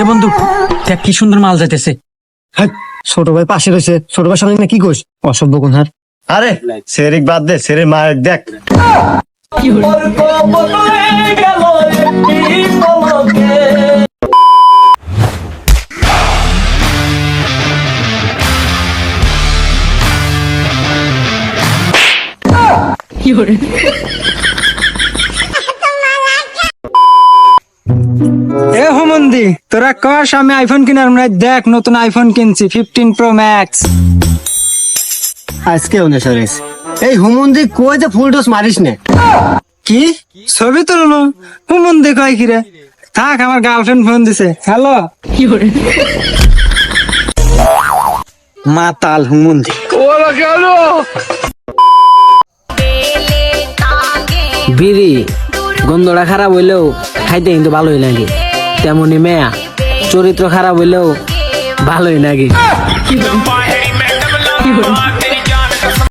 এ বন্ধু দেখ কি সুন্দর মাল যাইতেছে। হ্যাঁ, ছোট ভাই পাশে রয়েছে। ছোট ভাই সামনে না কি কোস অসভ্য কোন আরে সেরিক বাদ দে সেরে মায়ের দেখ। এ হোমন্দি তোরা কস আমি আইফোন কিনার মানে দেখ নতুন আইফোন কিনছি ফিফটিন প্রো ম্যাক্স আজকে অনুসারিস এই হুমন্দি কই যে ফুল ডোজ মারিস নে? কি? ছবি তুললো হোমন্দি কয় কিরে? থাক আমার গার্লফ্রেন্ড ফোন দিছে। হ্যালো মাতাল হুমন্দি। বিড়ি গন্ধটা খারাপ হইলেও খাইতে কিন্তু ভালোই লাগে। তেমনি মেয়া। চরিত্র খারাপ হইলেও ভালোই নাকি?